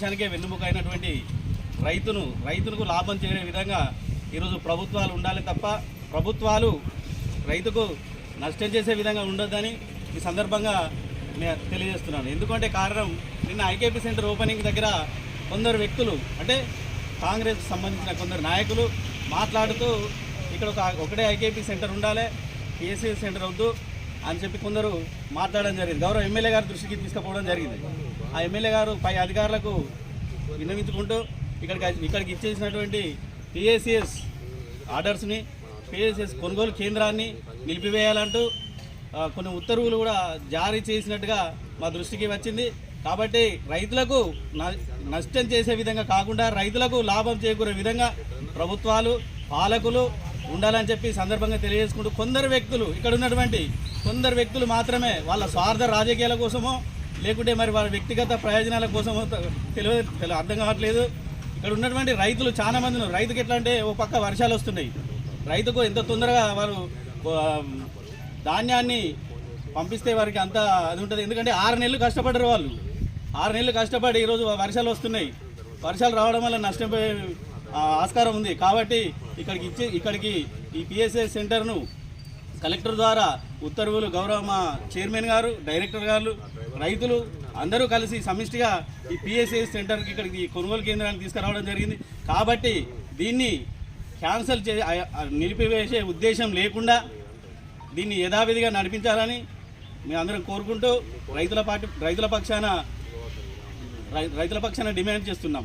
దేశానికే వెన్నుముక అయినటువంటి రైతును రైతులకు లాభం చేరే విధంగా ఈరోజు ప్రభుత్వాలు ఉండాలి తప్ప ప్రభుత్వాలు రైతుకు నష్టం చేసే విధంగా ఉండొద్దని ఈ సందర్భంగా నేను తెలియజేస్తున్నాను. ఎందుకంటే కారణం నిన్న ఐకేపీ సెంటర్ ఓపెనింగ్ దగ్గర కొందరు వ్యక్తులు అంటే కాంగ్రెస్కి సంబంధించిన కొందరు నాయకులు మాట్లాడుతూ ఇక్కడ ఒక ఒకటే ఐకేపీ సెంటర్ ఉండాలి పిఎస్సీ సెంటర్ వద్దు అని చెప్పి కొందరు మాట్లాడడం జరిగింది. గౌరవ ఎమ్మెల్యే గారి దృష్టికి తీసుకుపోవడం జరిగింది. ఆ ఎమ్మెల్యే గారు పై అధికారులకు విన్నవించుకుంటూ ఇక్కడికి ఇక్కడికి ఇచ్చేసినటువంటి పిఎస్సిఎస్ ఆర్డర్స్ని పిఎస్సిఎస్ కొనుగోలు కేంద్రాన్ని నిలిపివేయాలంటూ కొన్ని ఉత్తర్వులు కూడా జారీ చేసినట్టుగా మా దృష్టికి వచ్చింది. కాబట్టి రైతులకు న- నష్టం చేసే విధంగా కాకుండా రైతులకు లాభం చేకూరే విధంగా ప్రభుత్వాలు పాలకులు ఉండాలని చెప్పి సందర్భంగా తెలియజేసుకుంటూ కొందరు వ్యక్తులు ఇక్కడ ఉన్నటువంటి కొందరు వ్యక్తులు మాత్రమే వాళ్ళ స్వార్థ రాజకీయాల కోసమో లేకుంటే మరి వాళ్ళ వ్యక్తిగత ప్రయోజనాల కోసమో తెలియదు అర్థం కావట్లేదు. ఇక్కడ ఉన్నటువంటి రైతులు చాలా మంది రైతుకి ఎట్లా అంటే ఓ పక్క వర్షాలు వస్తున్నాయి. రైతుకు ఎంత తొందరగా వారు ధాన్యాన్ని పంపిస్తే వారికి అంత అది ఉంటుంది. ఎందుకంటే ఆరు నెలలు కష్టపడరు వాళ్ళు. ఆరు నెలలు కష్టపడి ఈరోజు వర్షాలు వస్తున్నాయి. వర్షాలు రావడం వల్ల నష్టపోయే ఆస్కారం ఉంది. కాబట్టి ఇక్కడికి ఇచ్చి ఇక్కడికి ఈ పిఎస్ఏ సెంటర్ను కలెక్టర్ ద్వారా ఉత్తర్వులు గౌరవ మా చైర్మన్ గారు డైరెక్టర్ గారు రైతులు అందరూ కలిసి సమిష్టిగా ఈ పిఎస్ఏ సెంటర్కి ఇక్కడికి ఈ కొనుగోలు కేంద్రానికి తీసుకురావడం జరిగింది. కాబట్టి దీన్ని క్యాన్సిల్ చే నిలిపివేసే ఉద్దేశం లేకుండా దీన్ని యథావిధిగా నడిపించాలని మేము అందరం కోరుకుంటూ రైతుల పార్టీ రైతుల పక్షాన రై- రైతుల పక్షాన డిమాండ్ చేస్తున్నాం.